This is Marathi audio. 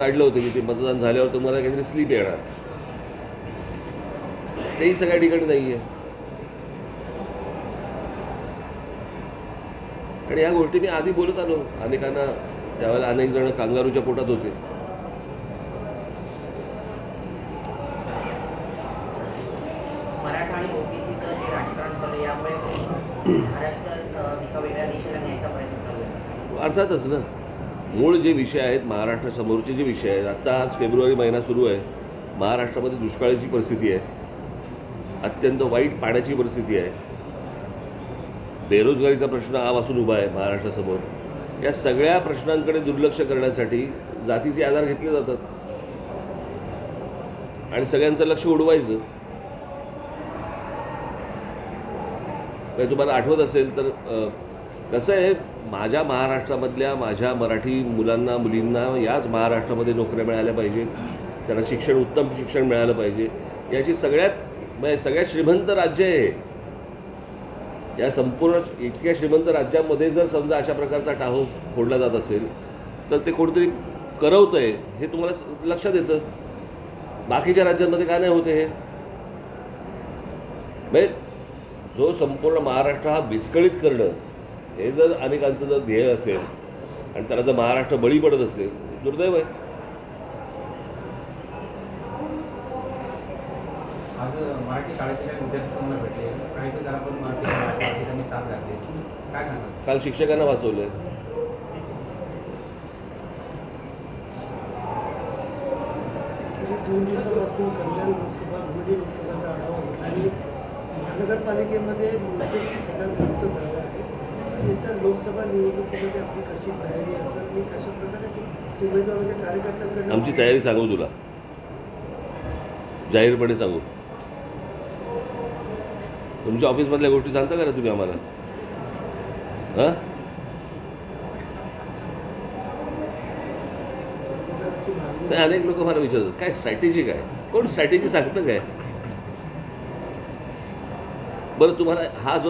काढलं होतं की ते मतदान झाल्यावर तुम्हाला काहीतरी स्लिप येणार. तेही सगळ्या ठिकाणी नाही आहे आणि ह्या गोष्टी मी आधी बोलत आलो. अनेकांना त्यावेळेला अनेक जण कांगारूच्या पोटात होते. अर्थातच ना. मूळ जे विषय आहेत महाराष्ट्रासमोरचे जे विषय आहेत आत्ता आज फेब्रुवारी महिना सुरू आहे. महाराष्ट्रामध्ये दुष्काळाची परिस्थिती आहे. अत्यंत वाईट पाण्याची परिस्थिती आहे. बेरोजगारीचा प्रश्न आवासून उभा आहे महाराष्ट्रासमोर. या सगळ्या प्रश्नांकडे दुर्लक्ष करण्यासाठी जातीचे आधार घेतले जातात. आणि सगळ्यांचं लक्ष उडवायचं. म्हणजे तुम्हाला आठवत असेल तर कसं आहे माझ्या महाराष्ट्रामधल्या माझ्या मराठी मुलांना मुलींना याच महाराष्ट्रामध्ये नोकऱ्या मिळाल्या पाहिजेत. त्यांना शिक्षण उत्तम शिक्षण मिळालं पाहिजे. याची सगळ्यात म्हणजे सगळ्यात श्रीमंत राज्य आहे हे. या संपूर्ण इतक्या श्रीमंत राज्यामध्ये जर समजा अशा प्रकारचा टाहो फोडला जात असेल तर ते कोणतरी करवतं आहे हे तुम्हाला लक्षात येतं. बाकीच्या राज्यांमध्ये काय नाही होते हे? म्हणजे जो संपूर्ण महाराष्ट्र हा विस्कळीत करणं हे जर अनेकांचं जर ध्येय असेल आणि त्याला जर महाराष्ट्र बळी पडत असेल दुर्दैव आहे. काल शिक्षकांना वाचवलं. आहे गेली दोन दिवसापासून कल्याण लोकसभा भिवंडी लोकसभाचा आढावा घेतला आणि महानगरपालिकेमध्ये मनसेची सगळ्यात जास्त जागा आहे. येत्या लोकसभा निवडणुकीमध्ये आपली कशी तयारी असेल? आणि कशा प्रकारे उमेदवार कार्यकर्त्यांकडून आमची तयारी सांगू तुला. जाहीरपणे सांगू. तुमच्या ऑफिसमधल्या गोष्टी सांगता का तुम्ही आम्हाला? हां? तर अनेक लोक मला विचारतात काय स्ट्रॅटेजी काय? कोण स्ट्रॅटेजी सांगतं काय? बरं तुम्हाला हा जो